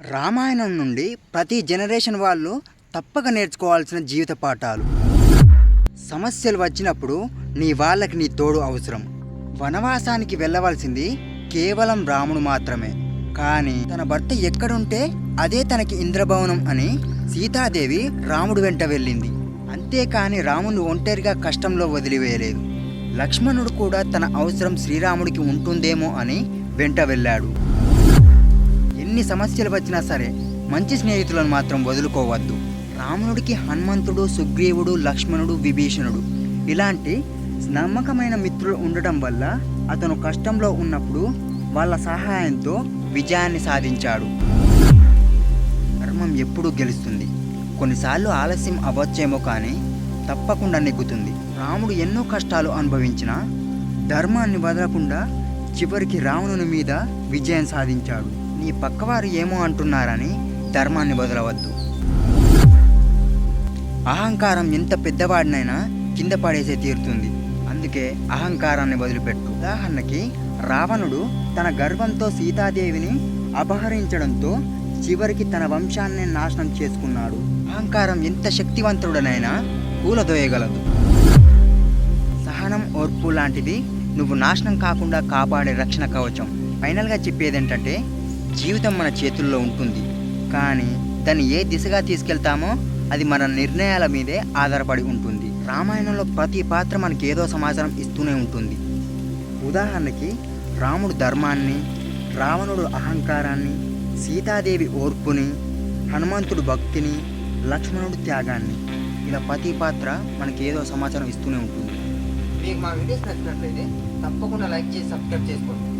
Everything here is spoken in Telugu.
రామాయణం నుండి ప్రతి జనరేషన్ వాళ్ళు తప్పక నేర్చుకోవాల్సిన జీవిత పాఠాలు. సమస్యలు వచ్చినప్పుడు నీ వాళ్ళకి నీ తోడు అవసరం. వనవాసానికి వెళ్ళవలసింది కేవలం రాముడు మాత్రమే. కానీ తన భర్త ఎక్కడుంటే అదే తనకి ఇంద్రభవనం అని సీతాదేవి రాముడు వెంట వెళ్ళింది. అంతేకాని రాముని ఒంటరిగా కష్టంలో వదిలివేయలేదు. లక్ష్మణుడు కూడా తన అవసరం శ్రీరాముడికి ఉంటుందేమో అని వెంట వెళ్ళాడు. ఎన్ని సమస్యలు వచ్చినా సరే మంచి స్నేహితులను మాత్రం వదులుకోవద్దు. రావణుడికి హనుమంతుడు సుగ్రీవుడు లక్ష్మణుడు విభీషణుడు. ఇలాంటి నమ్మకమైన మిత్రులు ఉండటం వల్ల అతను కష్టంలో ఉన్నప్పుడు వాళ్ళ సహాయంతో విజయాన్ని సాధించాడు. ధర్మం ఎప్పుడూ గెలుస్తుంది. కొన్నిసార్లు ఆలస్యం అవ్వచ్చేమో కానీ తప్పకుండా నెగ్గుతుంది. రాముడు ఎన్నో కష్టాలు అనుభవించినా ధర్మాన్ని వదలకుండా చివరికి రావణుని మీద విజయం సాధించాడు. నీ పక్కవారు ఏమో అంటున్నారని ధర్మాన్ని వదలవద్దు. అహంకారం ఎంత పెద్దవాడినైనా కింద పడేసే తీరుతుంది. అందుకే అహంకారాన్ని వదిలిపెట్టు. ఉదాహరణకి రావణుడు తన గర్వంతో సీతాదేవిని అపహరించడంతో చివరికి తన వంశాన్ని నాశనం చేసుకున్నాడు. అహంకారం ఎంత శక్తివంతుడనైనా కూలదోయగలదు. సహనం ఓర్పు లాంటిది నువ్వు నాశనం కాకుండా కాపాడే రక్షణ కవచం. ఫైనల్గా చెప్పేది ఏంటంటే జీవితం మన చేతుల్లో ఉంటుంది. కానీ దాన్ని ఏ దిశగా తీసుకెళ్తామో అది మన నిర్ణయాల మీదే ఆధారపడి ఉంటుంది. రామాయణంలో ప్రతి పాత్ర మనకి ఏదో సమాచారం ఇస్తూనే ఉంటుంది. ఉదాహరణకి రాముడు ధర్మాన్ని రావణుడు అహంకారాన్ని సీతాదేవి ఓర్పుని హనుమంతుడు భక్తిని లక్ష్మణుడు త్యాగాన్ని ఇలా ప్రతి పాత్ర మనకి ఏదో సమాచారం ఇస్తూనే ఉంటుంది. మీకు మా వీడియోస్ నచ్చినట్లయితే తప్పకుండా లైక్ చేసి సబ్స్క్రైబ్ చేసుకోండి.